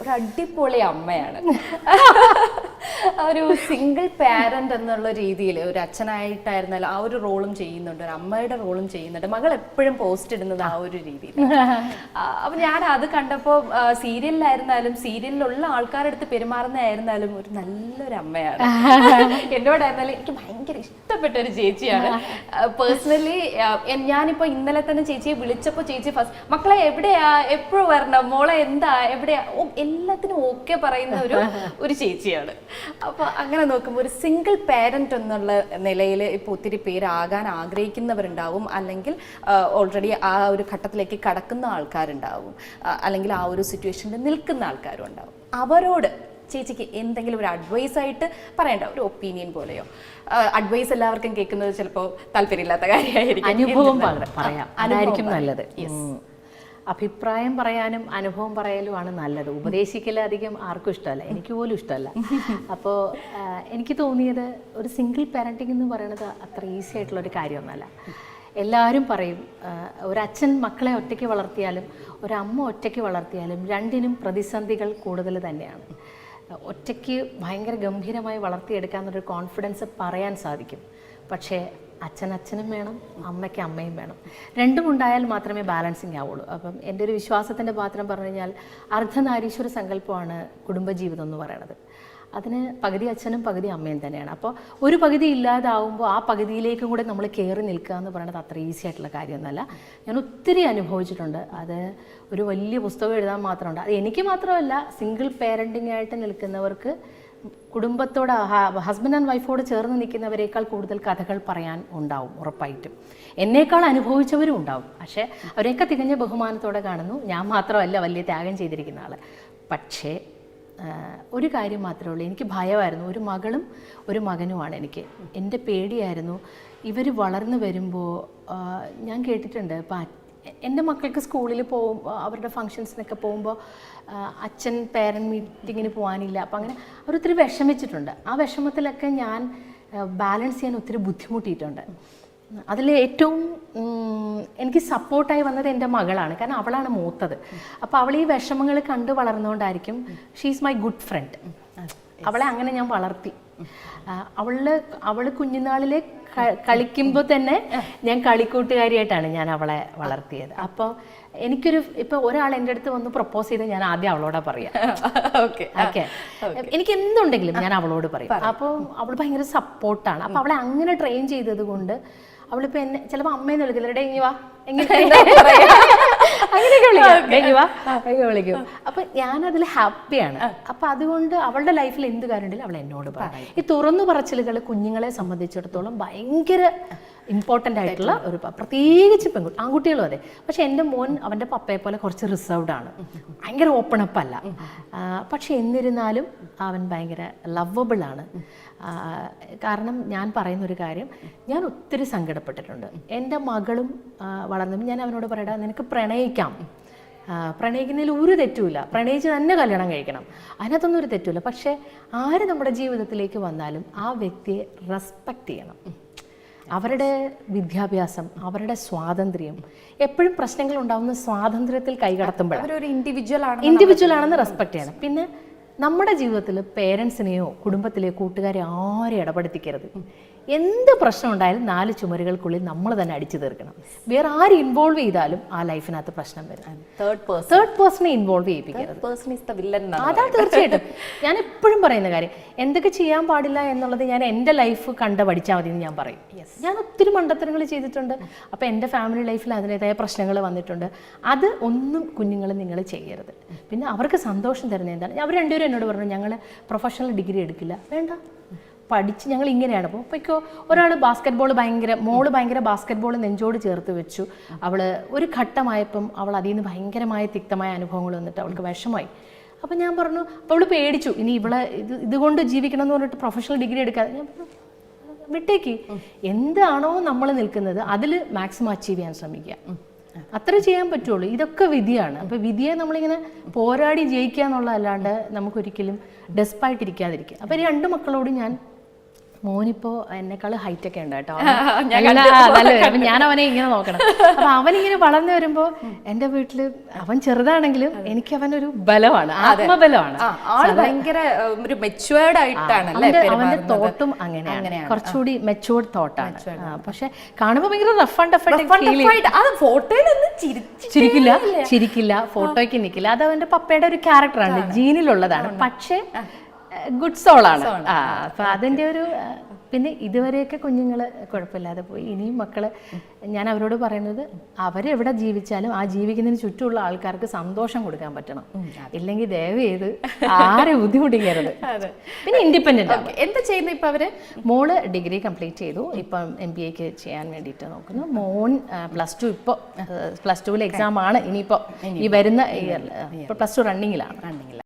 ഒരു അടിപൊളി അമ്മയാണ്. ഒരു സിംഗിൾ പാരന്റ് എന്നുള്ള രീതിയിൽ ഒരു അച്ഛനായിട്ടായിരുന്നാലും ആ ഒരു റോളും ചെയ്യുന്നുണ്ട് ഒരു അമ്മയുടെ റോളും ചെയ്യുന്നുണ്ട്. മകൾ എപ്പോഴും പോസ്റ്റ് ഇടുന്നത് ആ ഒരു രീതിയിൽ. അപ്പൊ ഞാൻ അത് കണ്ടപ്പോൾ സീരിയലിലായിരുന്നാലും സീരിയലിലുള്ള ആൾക്കാരുടെ അടുത്ത് പെരുമാറുന്നതായിരുന്നാലും ഒരു നല്ലൊരു അമ്മയാണ്. എന്നോടായിരുന്നാലും എനിക്ക് ഭയങ്കര ഇഷ്ടപ്പെട്ട ഒരു ചേച്ചിയാണ്. പേഴ്സണലി ഞാനിപ്പോ ഇന്നലെ തന്നെ ചേച്ചിയെ വിളിച്ചപ്പോൾ ചേച്ചി ഫസ്റ്റ് മക്കളെ എവിടെയാ? എപ്പോഴും വരണം? മോളെ എന്താ? എവിടെയാ? എല്ലാത്തിനും ഓക്കെ പറയുന്ന ഒരു ഒരു ചേച്ചിയാണ്. അപ്പൊ അങ്ങനെ നോക്കുമ്പോൾ ഒരു സിംഗിൾ പാരന്റ് എന്നുള്ള നിലയിൽ ഇപ്പോൾ ഒത്തിരി പേരാകാൻ ആഗ്രഹിക്കുന്നവരുണ്ടാവും. അല്ലെങ്കിൽ ഓൾറെഡി ആ ഒരു ഘട്ടത്തിലേക്ക് കടക്കുന്ന ആൾക്കാരുണ്ടാവും. അല്ലെങ്കിൽ ആ ഒരു സിറ്റുവേഷനിൽ നിൽക്കുന്ന ആൾക്കാരും ഉണ്ടാവും. അവരോട് ചേച്ചിക്ക് എന്തെങ്കിലും ഒരു അഡ്വൈസ് ആയിട്ട് പറയണ്ട. ഒരു ഒപ്പീനിയൻ പോലെയോ? അഡ്വൈസ് എല്ലാവർക്കും കേൾക്കുന്നത് ചിലപ്പോൾ താല്പര്യമില്ലാത്ത കാര്യമായിരിക്കും. അനുഭവം. പറയാം. അനുഭവം അതായിരിക്കും നല്ലത്. ഉം. അഭിപ്രായം പറയാനും അനുഭവം പറയലുമാണ് നല്ലത്. ഉപദേശിക്കൽ അധികം ആർക്കും ഇഷ്ടമല്ല. എനിക്ക് പോലും ഇഷ്ടമല്ല. അപ്പോൾ എനിക്ക് തോന്നിയത് ഒരു സിംഗിൾ പാരന്റിംഗ് എന്ന് പറയുന്നത് അത്ര ഈസി ആയിട്ടുള്ള ഒരു കാര്യമൊന്നുമല്ല. എല്ലാവരും പറയും ഒരച്ഛൻ മക്കളെ ഒറ്റയ്ക്ക് വളർത്തിയാലും ഒരമ്മ ഒറ്റയ്ക്ക് വളർത്തിയാലും രണ്ടിനും പ്രതിസന്ധികൾ കൂടുതൽ തന്നെയാണ്. ഒറ്റയ്ക്ക് ഭയങ്കര ഗംഭീരമായി വളർത്തിയെടുക്കാമെന്നൊരു കോൺഫിഡൻസ് പറയാൻ സാധിക്കും. പക്ഷേ അച്ഛൻ അച്ഛനും വേണം അമ്മയ്ക്ക് അമ്മയും വേണം. രണ്ടും ഉണ്ടായാൽ മാത്രമേ ബാലൻസിങ് ആവുള്ളൂ. അപ്പം എന്റെ ഒരു വിശ്വാസത്തിന്റെ പാത്രം പറഞ്ഞു കഴിഞ്ഞാൽ അർദ്ധനാരീശ്വര സങ്കല്പമാണ് കുടുംബജീവിതം എന്ന് പറയുന്നത് അതിന് പകുതി അച്ഛനും പകുതി അമ്മയും തന്നെയാണ്. അപ്പോൾ ഒരു പകുതി ഇല്ലാതാവുമ്പോൾ ആ പകുതിയിലേക്കും കൂടെ നമ്മൾ കയറി നിൽക്കുക എന്ന് പറയുന്നത് അത്ര ഈസി ആയിട്ടുള്ള കാര്യമൊന്നുമല്ല. ഞാൻ ഒത്തിരി അനുഭവിച്ചിട്ടുണ്ട്. അത് ഒരു വലിയ പുസ്തകം എഴുതാൻ മാത്രമുണ്ട്. അത് എനിക്ക് മാത്രമല്ല സിംഗിൾ പേരന്റിംഗ് ആയിട്ട് നിൽക്കുന്നവർക്ക് കുടുംബത്തോട് ഹസ്ബൻഡ് ആൻഡ് വൈഫോട് ചേർന്ന് നിൽക്കുന്നവരെക്കാൾ കൂടുതൽ കഥകൾ പറയാൻ ഉണ്ടാവും ഉറപ്പായിട്ടും. എന്നേക്കാൾ അനുഭവിച്ചവരും ഉണ്ടാവും. പക്ഷേ അവരെയൊക്കെ തികഞ്ഞ ബഹുമാനത്തോടെ കാണുന്നു. ഞാൻ മാത്രമല്ല വലിയ ത്യാഗം ചെയ്തിരിക്കുന്ന ആൾ പക്ഷേ ഒരു കാര്യം മാത്രമേ ഉള്ളൂ. എനിക്ക് ഭയമായിരുന്നു. ഒരു മകളും ഒരു മകനുമാണ് എനിക്ക്. എന്റെ പേടിയായിരുന്നു. ഇവർ വളർന്നു വരുമ്പോൾ ഞാൻ കേട്ടിട്ടുണ്ട് ഇപ്പം എന്റെ മക്കൾക്ക് സ്കൂളിൽ പോകും അവരുടെ ഫങ്ഷൻസിനൊക്കെ പോകുമ്പോൾ അച്ഛൻ പേരന്റ് മീറ്റിങ്ങിന് പോകാനില്ല. അപ്പം അങ്ങനെ അവരൊത്തിരി വിഷമിച്ചിട്ടുണ്ട്. ആ വിഷമത്തിലൊക്കെ ഞാൻ ബാലൻസ് ചെയ്യാൻ ഒത്തിരി ബുദ്ധിമുട്ടിയിട്ടുണ്ട്. അതിൽ ഏറ്റവും എനിക്ക് സപ്പോർട്ടായി വന്നത് എന്റെ മകളാണ്. കാരണം അവളാണ് മൂത്തത്. അപ്പോൾ അവൾ ഈ വിഷമങ്ങൾ കണ്ടു വളർന്നുകൊണ്ടായിരിക്കും she is my good friend അവളെ അങ്ങനെ ഞാൻ വളർത്തി. അവൾ അവൾ കുഞ്ഞുനാളിലെ കളിക്കുമ്പോൾ തന്നെ ഞാൻ കളിക്കൂട്ടുകാരിയായിട്ടാണ് ഞാൻ അവളെ വളർത്തിയത്. അപ്പോൾ എനിക്കൊരു ഇപ്പൊ ഒരാൾ എന്റെ അടുത്ത് വന്ന് പ്രപ്പോസ് ചെയ്ത് ഞാൻ ആദ്യം അവളോടാ പറയാം. ഓക്കെ. ഓക്കെ എനിക്ക് എന്തുണ്ടെങ്കിലും ഞാൻ അവളോട് പറയും. അപ്പോൾ അവൾ ഭയങ്കര സപ്പോർട്ടാണ്. അപ്പോൾ അവളെ അങ്ങനെ ട്രെയിൻ ചെയ്തത് കൊണ്ട് അവളിപ്പോൾ എന്നെ ചിലപ്പോൾ അമ്മയെന്ന് വിളിക്കില്ല "ഡേ, ഇങ്ങ് വാ. എങ്ങനെ? അങ്ങനെയൊക്കെ വിളിക്കും. അതിൽ ഇങ്ങ് വാ. ഒക്കെ വിളിക്കും. അപ്പൊ ഞാനതിൽ ഹാപ്പിയാണ്. അപ്പൊ അതുകൊണ്ട് അവളുടെ ലൈഫിൽ എന്ത് കാര്യമുണ്ടെങ്കിലും അവൾ എന്നോട് പറയും. ഈ തുറന്നു പറച്ചിലുകൾ കുഞ്ഞുങ്ങളെ സംബന്ധിച്ചിടത്തോളം ഭയങ്കര ഇമ്പോർട്ടന്റ് ആയിട്ടുള്ള ഒരു പ്രത്യേകിച്ച് പെൺകുട്ടി ആൺകുട്ടികളും അതെ. പക്ഷെ എന്റെ മോൻ അവന്റെ പപ്പയെ പോലെ കുറച്ച് റിസർവ്ഡ് ആണ്. ഭയങ്കര ഓപ്പൺ അപ്പ് അല്ല. പക്ഷെ എന്നിരുന്നാലും അവൻ ഭയങ്കര ലവബിൾ ആണ്. കാരണം ഞാൻ പറയുന്ന ഒരു കാര്യം ഞാൻ ഒത്തിരി സങ്കടപ്പെട്ടിട്ടുണ്ട്. എന്റെ മകളും വളർന്നു ഞാൻ അവനോട് പറയടാ നിനക്ക് പ്രണയിക്കാം. പ്രണയിക്കുന്നതിൽ ഒരു തെറ്റുമില്ല. പ്രണയിച്ച് തന്നെ കല്യാണം കഴിക്കണം. അതിനകത്തൊന്നും ഒരു തെറ്റുമില്ല. പക്ഷേ ആര് നമ്മുടെ ജീവിതത്തിലേക്ക് വന്നാലും ആ വ്യക്തിയെ റെസ്പെക്റ്റ് ചെയ്യണം. അവരുടെ വിദ്യാഭ്യാസം അവരുടെ സ്വാതന്ത്ര്യം എപ്പോഴും പ്രശ്നങ്ങൾ ഉണ്ടാവുന്ന സ്വാതന്ത്ര്യത്തിൽ കൈകടത്തുമ്പോഴാണ്. അവരൊരു ഇൻഡിവിജ്വൽ ആണ് ഇൻഡിവിജ്വൽ ആണെന്ന് റെസ്പെക്ട് ചെയ്യണം. പിന്നെ നമ്മുടെ ജീവിതത്തിൽ പേരൻസിനെയോ കുടുംബത്തിലെയോ കൂട്ടുകാരെ ആരെയും ഇടപെടുത്തിക്കരുത്? എന്ത് പ്രശ്നം ഉണ്ടായാലും നാല് ചുമരുകൾക്കുള്ളിൽ നമ്മൾ തന്നെ അടിച്ചു തീർക്കണം. വേറെ ആര് ഇൻവോൾവ് ചെയ്താലും ആ ലൈഫിനകത്ത് പ്രശ്നം വരും. തേർഡ് പേഴ്സൺ തേർഡ് പേഴ്സണെ ഇൻവോൾവ് ചെയ്യിപ്പിക്കരുത്. അതാ തീർച്ചയായിട്ടും. ഞാൻ എപ്പോഴും പറയുന്ന കാര്യം എന്തൊക്കെ ചെയ്യാൻ പാടില്ല എന്നുള്ളത് ഞാൻ എന്റെ ലൈഫ് കണ്ട പഠിച്ചാൽ മതി എന്ന് ഞാൻ പറയും. ഞാൻ ഒത്തിരി മണ്ടത്തരങ്ങൾ ചെയ്തിട്ടുണ്ട്. അപ്പോൾ എന്റെ ഫാമിലി ലൈഫിൽ അതിന്റെതായ പ്രശ്നങ്ങൾ വന്നിട്ടുണ്ട്. അത് ഒന്നും കുഞ്ഞുങ്ങൾ നിങ്ങൾ ചെയ്യരുത്. പിന്നെ അവർക്ക് സന്തോഷം തരുന്ന എന്താണ്? അവർ രണ്ടുപേരും എന്നോട് പറഞ്ഞു ഞങ്ങൾ പ്രൊഫഷണൽ ഡിഗ്രി എടുക്കില്ല. വേണ്ട. പഠിച്ച് ഞങ്ങൾ ഇങ്ങനെയാണ്. അപ്പോൾ ഇപ്പോഴേക്കോ ഒരാൾ ബാസ്ക്കറ്റ് ബോൾ ഭയങ്കര മോൾ ഭയങ്കര ബാസ്ക്കറ്റ് ബോൾ നെഞ്ചോട് ചേർത്ത് വെച്ചു. അവൾ ഒരു ഘട്ടമായപ്പം അവൾ അതിൽ നിന്ന് ഭയങ്കരമായ തിക്തമായ അനുഭവങ്ങൾ വന്നിട്ട് അവൾക്ക് വിഷമായി. അപ്പം ഞാൻ പറഞ്ഞു അപ്പോൾ അവൾ പേടിച്ചു. ഇനി ഇവളെ ഇത് ഇതുകൊണ്ട് ജീവിക്കണം എന്ന് പറഞ്ഞിട്ട് പ്രൊഫഷണൽ ഡിഗ്രി എടുക്കാതെ? ഞാൻ പറഞ്ഞു വിട്ടേക്ക്. എന്താണോ നമ്മൾ നിൽക്കുന്നത് അതിൽ മാക്സിമം അച്ചീവ് ചെയ്യാൻ ശ്രമിക്കുക. അത്ര ചെയ്യാൻ പറ്റുള്ളൂ. ഇതൊക്കെ വിധിയാണ്. അപ്പോൾ വിധിയെ നമ്മളിങ്ങനെ പോരാടി ജയിക്കുക എന്നുള്ളതല്ലാണ്ട് നമുക്കൊരിക്കലും ഡെസ്പായിട്ടിരിക്കാതിരിക്കുക അപ്പോൾ രണ്ട് മക്കളോട് ഞാൻ മോനിപ്പോ എന്നെക്കാൾ ഹൈറ്റ് ഒക്കെ ഉണ്ട് കേട്ടോ. ഞാൻ അവനെ ഇങ്ങനെ നോക്കണം. അപ്പൊ അവനിങ്ങനെ വളർന്നു വരുമ്പോ എന്റെ വീട്ടിൽ അവൻ ചെറുതാണെങ്കിലും എനിക്ക് അവനൊരു ബലമാണ് ആത്മബലമാണ്. ഭയങ്കര ഒരു മെച്ചുവേർഡ് ആയിട്ടാണ് അവന്റെ തോട്ടും അങ്ങനെയാണ്. കുറച്ചുകൂടി മെച്ചുവേർഡ് തോട്ടാണ് പക്ഷെ കാണുമ്പോ ഭയങ്കര റഫ് ആൻഡ് ചിരിക്കില്ല ചിരിക്കില്ല ഫോട്ടോയ്ക്ക് നിൽക്കില്ല അത് അവന്റെ പപ്പയുടെ ഒരു ക്യാരക്ടറാണ് ജീനിലുള്ളതാണ്. പക്ഷേ ഗുഡ് സോളാണ് ആ അപ്പൊ അതിന്റെ ഒരു പിന്നെ ഇതുവരെയൊക്കെ കുഞ്ഞുങ്ങൾ കുഴപ്പമില്ലാതെ പോയി. ഇനിയും മക്കൾ ഞാൻ അവരോട് പറയുന്നത് അവരെവിടെ ജീവിച്ചാലും ആ ജീവിക്കുന്നതിന് ചുറ്റുമുള്ള ആൾക്കാർക്ക് സന്തോഷം കൊടുക്കാൻ പറ്റണം. ഇല്ലെങ്കിൽ ദയവ് ചെയ്ത് ആരെ ബുദ്ധിമുട്ടിക്കരുത്. പിന്നെ ഇൻഡിപെൻഡന്റ് എന്താ ചെയ്യുന്നത് ഇപ്പൊ അവർ? മോൾ ഡിഗ്രി കംപ്ലീറ്റ് ചെയ്തു. ഇപ്പം എം ബി എക്ക് ചെയ്യാൻ വേണ്ടിയിട്ട് നോക്കുന്നു. മോൻ പ്ലസ് ടു ഇപ്പോൾ പ്ലസ് ടുവിലെ എക്സാം ആണ് ഇനിയിപ്പോൾ ഈ വരുന്ന ഇയറിൽ ഇപ്പോൾ പ്ലസ് ടു റണ്ണിങ്ങിലാണ് ആണെങ്കിൽ